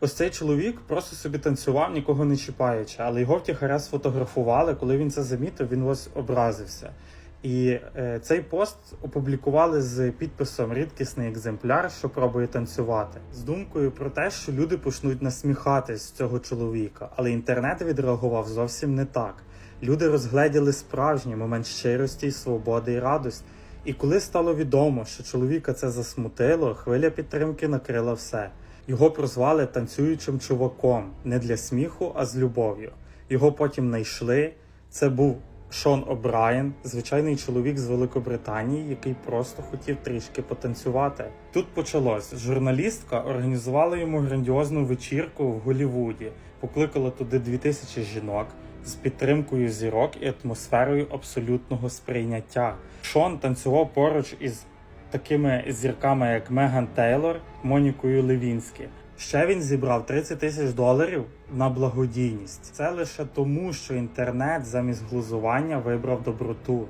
Ось цей чоловік просто собі танцював, нікого не чіпаючи, але його втіхаря сфотографували. Коли він це замітив, він ось образився. І е, цей пост опублікували з підписом Рідкісний екземпляр, що пробує танцювати, з думкою про те, що люди почнуть насміхатись з цього чоловіка. Але інтернет відреагував зовсім не так. Люди розгледіли справжній момент щирості, свободи і радості. І коли стало відомо, що чоловіка це засмутило, хвиля підтримки накрила все. Його прозвали танцюючим чуваком не для сміху, а з любов'ю. Його потім знайшли. Це був Шон О'Брайен, звичайний чоловік з Великобританії, який просто хотів трішки потанцювати. Тут почалось. Журналістка організувала йому грандіозну вечірку в Голлівуді, покликала туди 2000 жінок з підтримкою зірок і атмосферою абсолютного сприйняття. Шон танцював поруч із такими зірками, як Меган Тейлор, Монікою Левінські. Ще він зібрав 30 тисяч доларів на благодійність. Це лише тому, що інтернет замість глузування вибрав доброту.